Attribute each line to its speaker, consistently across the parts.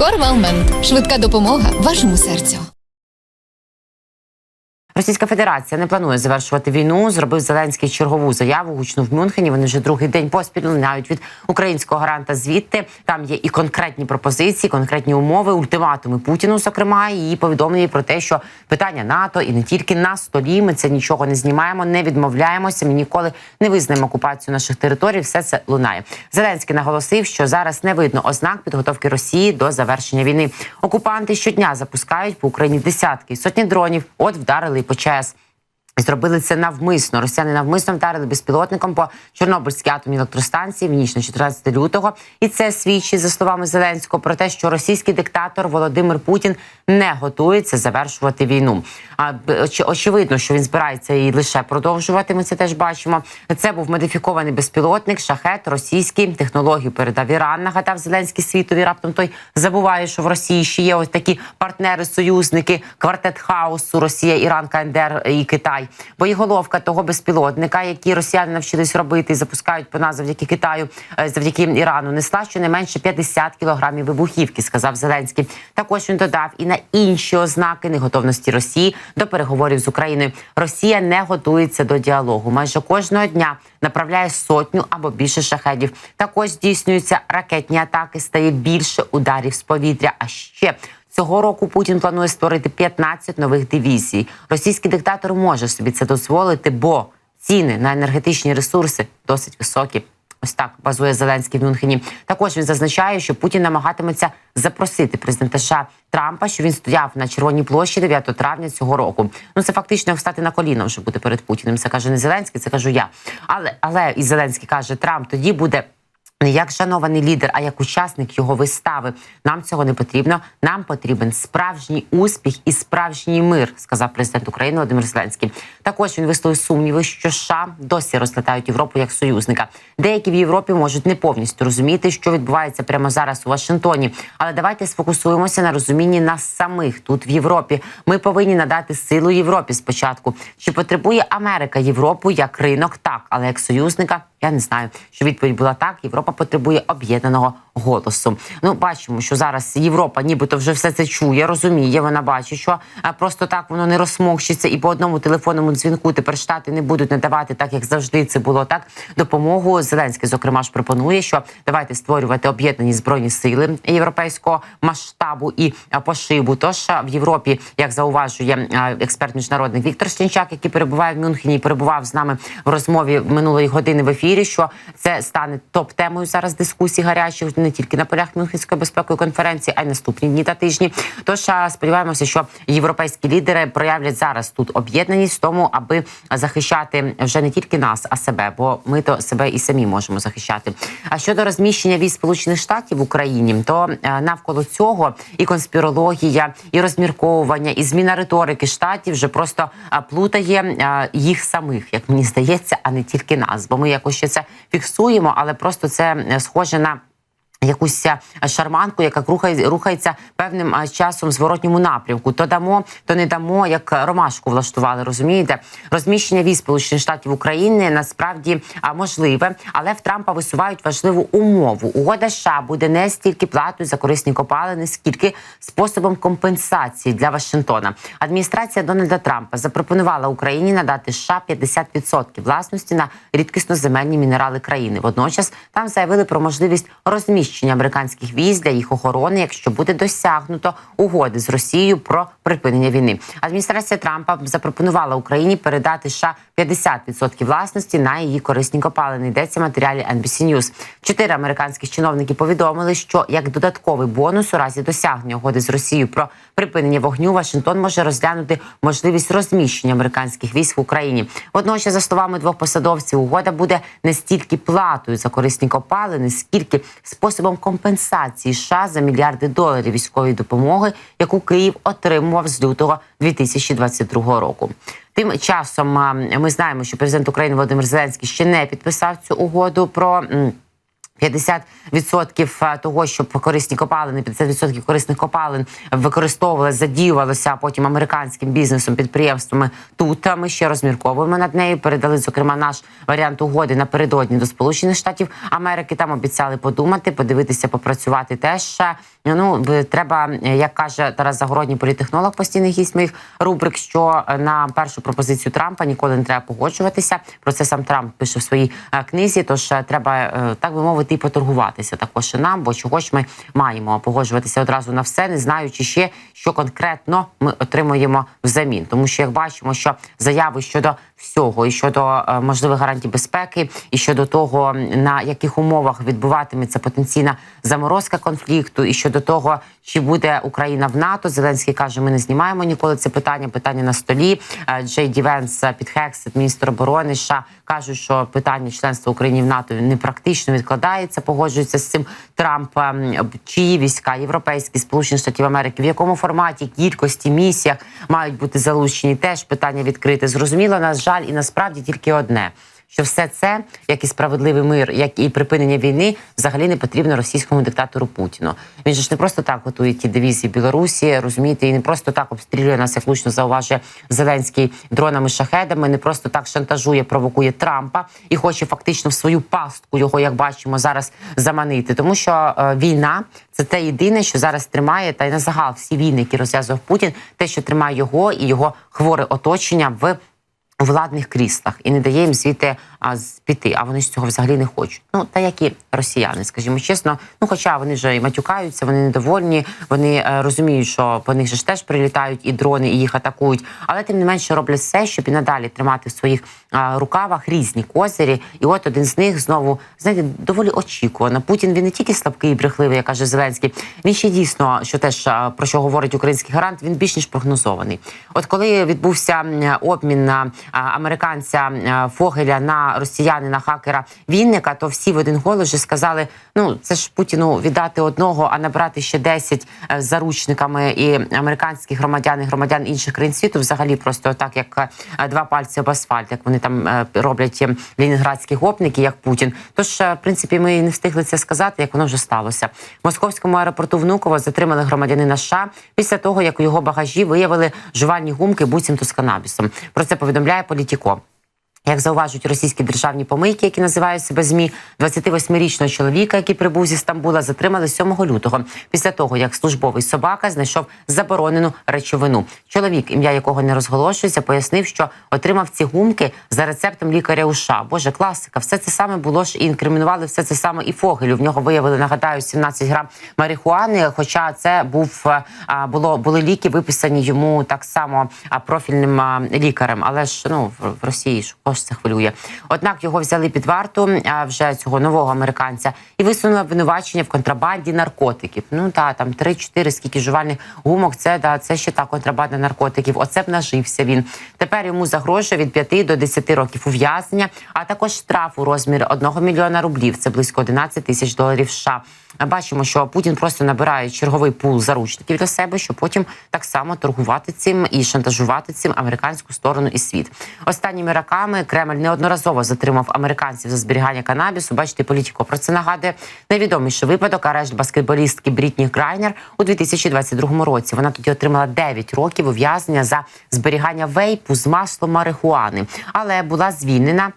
Speaker 1: Корвалмент. Швидка допомога вашому серцю.
Speaker 2: Російська Федерація не планує завершувати війну. Зробив Зеленський чергову заяву. Гучно в Мюнхені. Вони вже другий день поспіль лунають від українського гаранта. Звідти там є і конкретні пропозиції, конкретні умови, ультиматуми Путіну. Зокрема, і повідомлення про те, що питання НАТО і не тільки на столі. Ми це нічого не знімаємо, не відмовляємося. Ми ніколи не визнаємо окупацію наших територій. Все це лунає. Зеленський наголосив, що зараз не видно ознак підготовки Росії до завершення війни. Окупанти щодня запускають по Україні десятки сотні дронів. От вдарили по ЧАЕС. Зробили це навмисно. Росіяни навмисно вдарили безпілотником по Чорнобильській атомній електростанції в ніч на 14 лютого. І це свідчить, за словами Зеленського, про те, що російський диктатор Володимир Путін не готується завершувати війну. А очевидно, що він збирається і лише продовжувати. Ми це теж бачимо. Це був модифікований безпілотник, шахет російський технологію передав Іран. Нагадав Зеленський світові. Раптом той забуває, що в Росії ще є ось такі партнери, союзники, квартет хаосу, Росія, Іран, КНДР і Китай. Боєголовка того безпілотника, який росіяни навчились робити і запускають по нас завдяки Китаю, е, завдяки Ірану, несла щонайменше 50 кілограмів вибухівки, сказав Зеленський. Також він додав і на інші ознаки неготовності Росії до переговорів з Україною. Росія не готується до діалогу. Майже кожного дня направляє сотню або більше шахедів. Також здійснюються ракетні атаки, стає більше ударів з повітря. А ще Цього року Путін планує створити 15 нових дивізій. Російський диктатор може собі це дозволити, бо ціни на енергетичні ресурси досить високі. Ось так базує Зеленський в Мюнхені. Також він зазначає, що Путін намагатиметься запросити президента США Трампа, що він стояв на Червоній площі 9 травня цього року. Ну це фактично встати на коліна вже бути перед Путіним. Це каже не Зеленський, це кажу я. Але але і Зеленський каже, Трамп тоді буде не як шанований лідер, а як учасник його вистави. Нам цього не потрібно. Нам потрібен справжній успіх і справжній мир, сказав президент України Володимир Зеленський. Також він висловив сумніви, що США досі розглядають Європу як союзника. Деякі в Європі можуть не повністю розуміти, що відбувається прямо зараз у Вашингтоні. Але давайте сфокусуємося на розумінні нас самих тут в Європі. Ми повинні надати силу Європі спочатку. Чи потребує Америка Європу як ринок? Так, але як союзника. Я не знаю, що відповідь була так. Європа потребує об'єднаного голосу. Ну, бачимо, що зараз Європа, нібито вже все це чує, розуміє. Вона бачить, що просто так воно не розмовчиться, і по одному телефонному дзвінку тепер штати не будуть надавати, так як завжди це було так. Допомогу Зеленський, зокрема, ж пропонує, що давайте створювати об'єднані збройні сили європейського масштабу і пошибу. Тож в Європі, як зауважує експерт міжнародний Віктор Стінчак, який перебуває в Мюнхені, і перебував з нами в розмові минулої години в ефірі, що це стане топ-темою зараз дискусій гарячих не тільки на полях Мюнхенської безпекової конференції, а й наступні дні та тижні. Тож сподіваємося, що європейські лідери проявлять зараз тут об'єднаність в тому, аби захищати вже не тільки нас, а себе, бо ми то себе і самі можемо захищати. А щодо розміщення військ Сполучених Штатів в Україні, то е, навколо цього і конспірологія, і розмірковування, і зміна риторики штатів вже просто плутає їх самих, як мені здається, а не тільки нас. Бо ми якось ще це фіксуємо, але просто це е, схоже на. Якусь е, шарманку, яка рухає, рухається певним е, часом зворотньому напрямку. То дамо, то не дамо, як ромашку влаштували. Розумієте, розміщення військ Сполучених Штатів України насправді можливе, але в Трампа висувають важливу умову. Угода США буде не стільки платою за корисні копалини, скільки способом компенсації для Вашингтона. Адміністрація Дональда Трампа запропонувала Україні надати США 50% власності на рідкісноземельні мінерали країни. Водночас там заявили про можливість розміщення американських військ для їх охорони, якщо буде досягнуто угоди з Росією про припинення війни. Адміністрація Трампа запропонувала Україні передати США 50% власності на її корисні копалини. Йдеться в матеріалі NBC News. Чотири американських чиновники повідомили, що як додатковий бонус у разі досягнення угоди з Росією про припинення вогню Вашингтон може розглянути можливість розміщення американських військ в Україні. Водночас, за словами двох посадовців, угода буде не стільки платою за корисні копалини, скільки способом компенсації США за мільярди доларів військової допомоги, яку Київ отримував з лютого 2022 року. Тим часом ми знаємо, що президент України Володимир Зеленський ще не підписав цю угоду про. М, 50% того, щоб корисні копалини, 50% корисних копалин використовувалися, задіювалося потім американським бізнесом, підприємствами. Тут ми ще розмірковуємо над нею. Передали зокрема наш варіант угоди напередодні до Сполучених Штатів Америки. Там обіцяли подумати, подивитися, попрацювати теж. Ну треба, як каже Тарас Загородній, політехнолог, постійний гість моїх рубрик, що на першу пропозицію Трампа ніколи не треба погоджуватися. Про це сам Трамп пише в своїй е, книзі. Тож е, треба е, так би мовити, і поторгуватися також нам, бо чого ж ми маємо погоджуватися одразу на все, не знаючи ще, що конкретно ми отримуємо взамін. Тому що як бачимо, що заяви щодо всього, і щодо е, можливих гарантій безпеки, і щодо того, на яких умовах відбуватиметься потенційна заморозка конфлікту, і щодо того, чи буде Україна в НАТО, Зеленський каже: ми не знімаємо ніколи це питання. Питання на столі. Е, Джей Ді Венс, е, міністр оборони США, кажуть, що питання членства України в НАТО непрактично відкладається. Погоджується з цим Трамп. Ем, Чиї війська, європейські, сполучені штатів Америки, в якому форматі, кількості, місіях мають бути залучені, теж питання відкрите. Зрозуміло, на жаль, і насправді тільки одне. Що все це, як і справедливий мир, як і припинення війни, взагалі не потрібно російському диктатору Путіну. Він же ж не просто так готує ті дивізії Білорусі, розумієте, і не просто так обстрілює нас, як влучно зауважує Зеленський дронами шахедами, не просто так шантажує, провокує Трампа і хоче фактично в свою пастку його, як бачимо, зараз заманити. Тому що е, війна це те єдине, що зараз тримає, та й на загал всі війни, які розв'язував Путін, те, що тримає його і його хворе оточення в владних кріслах і не дає їм звідти а, з- піти. А вони ж цього взагалі не хочуть. Ну та як і росіяни, скажімо чесно. Ну, хоча вони вже і матюкаються, вони недовольні, вони е, розуміють, що по них же ж теж прилітають і дрони, і їх атакують. Але тим не менше роблять все, щоб і надалі тримати в своїх а, рукавах різні козирі. І от один з них знову знаєте, доволі очікувано. Путін він не тільки слабкий і брехливий, як каже Зеленський. Він ще дійсно, що теж про що говорить український гарант, він більш ніж прогнозований. От коли відбувся обмін на американця Фогеля на росіянина хакера Вінника, то всі в один голос вже сказали: ну це ж Путіну віддати одного, а набрати ще 10 е, заручниками і американських громадян і громадян інших країн світу, взагалі просто так, як е, два пальці об асфальт, як вони там е, роблять е, лінінградські гопники, як Путін. Тож, е, в принципі, ми не встигли це сказати, як воно вже сталося. В московському аеропорту Внуково затримали громадянина США після того, як у його багажі виявили жувальні гумки буцімто з канабісом. Про це повідомляє Політіко. Як зауважують російські державні помийки, які називають себе змі, 28-річного чоловіка, який прибув зі Стамбула, затримали 7 лютого після того, як службовий собака знайшов заборонену речовину. Чоловік, ім'я якого не розголошується, пояснив, що отримав ці гумки за рецептом лікаря у США. Боже, класика, все це саме було ж і інкримінували все це саме і Фогелю. В нього виявили, нагадаю, 17 грам марихуани. Хоча це був а, було були ліки, виписані йому так само профільним лікарем. Але ж ну в Росії ж кого це хвилює. Однак його взяли під варту вже цього нового американця і висунули обвинувачення в контрабанді наркотиків. Ну та там 3-4 скільки жувальних гумок. Це да це ще та контрабанда наркотиків. Оце б нажився він. Тепер йому загрожує від 5 до 10 років ув'язнення, а також штраф у розмірі 1 мільйона рублів. Це близько 11 тисяч доларів. США. Бачимо, що Путін просто набирає черговий пул заручників для себе, щоб потім так само торгувати цим і шантажувати цим американську сторону і світ. Останніми роками Кремль неодноразово затримав американців за зберігання канабісу. Бачите, політико про це нагадує найвідоміший випадок арешт баскетболістки Брітні Грайнер у 2022 році. Вона тоді отримала 9 років ув'язнення за зберігання вейпу з маслом марихуани, але була звільнена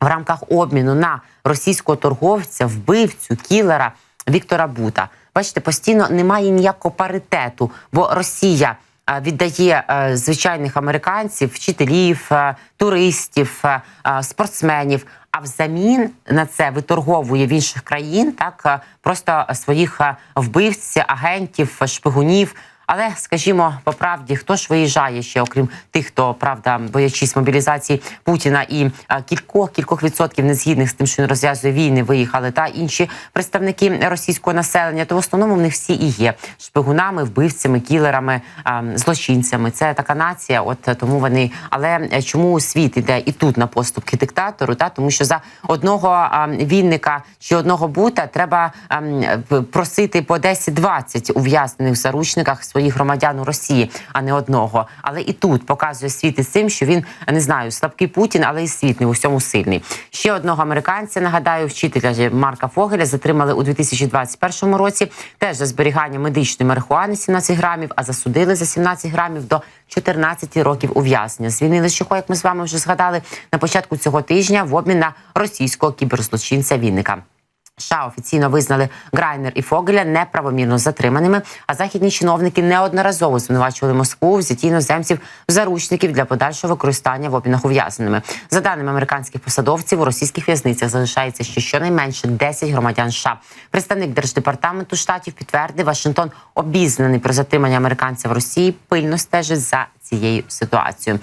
Speaker 2: в рамках обміну на російського торговця, вбивцю, кілера Віктора Бута. Бачите, постійно немає ніякого паритету, бо Росія віддає е, звичайних американців, вчителів, е, туристів, е, е, спортсменів. А взамін на це виторговує в інших країн так е, просто своїх вбивців, агентів, шпигунів. Але скажімо по правді, хто ж виїжджає ще, окрім тих, хто правда, боячись мобілізації Путіна і кількох кількох відсотків незгідних з тим, що він розв'язує війни, виїхали та інші представники російського населення, то в основному в них всі і є шпигунами, вбивцями, кілерами, злочинцями. Це така нація. От тому вони. Але е, чому світ іде і тут на поступки диктатору? Та тому, що за одного вінника чи одного бута треба а, м, п- просити по 10-20 ув'язнених заручниках своїх громадян у Росії, а не одного. Але і тут показує світ із цим, що він не знаю, слабкий Путін, але і світ не у всьому сильний. Ще одного американця нагадаю, вчителя Марка Фогеля затримали у 2021 році. Теж за зберігання медичної марихуани 17 грамів, а засудили за 17 грамів до 14 років ув'язнення. Звільнили Щухо, як ми з вами вже згадали на початку цього тижня в обмін на російського кіберзлочинця Вінника. США офіційно визнали Грайнер і Фогеля неправомірно затриманими. А західні чиновники неодноразово звинувачували Москву в взятті іноземців заручників для подальшого використання в обмінах ув'язненими. За даними американських посадовців, у російських в'язницях залишається ще щонайменше 10 громадян. США. представник держдепартаменту штатів підтвердив, Вашингтон обізнаний про затримання американця в Росії. Пильно стежить за цією ситуацією.